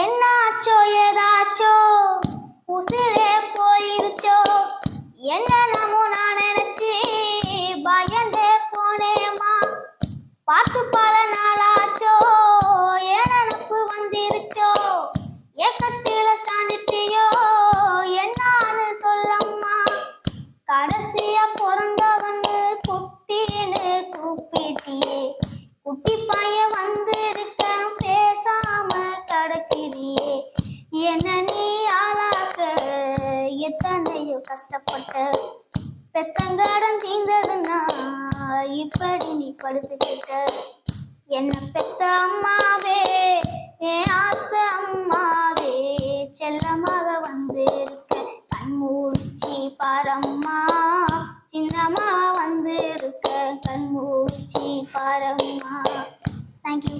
என்னாச்சோ ஏதாச்சோ? உசிரே போயிருச்சோ? என்னென்னமோ நான் நினைச்சு பயந்தே போனேமா பார்த்து பல நாளாச்சோ? என் நினப்பு வந்திருச்சோ? ஏக்கத்தில சாஞ்சிட்டியோ? என்னான்னு சொல்லம்மா. கடைசியா பிறந்தவன்னு கொஞ்சம் கஷ்டப்பட்ட பெத்தங்காரம் தீர்ந்ததுன்னா இப்படி நீ படுத்துக்கிட்ட என்ன பெத்த அம்மாவே என் ஆசை அம்மாவே செல்லமாக வந்து இருக்க கண் பாரம்மா. சின்னம்மா வந்து இருக்க கண் மூடிச்சி பாரம்மா. தேங்க்யூ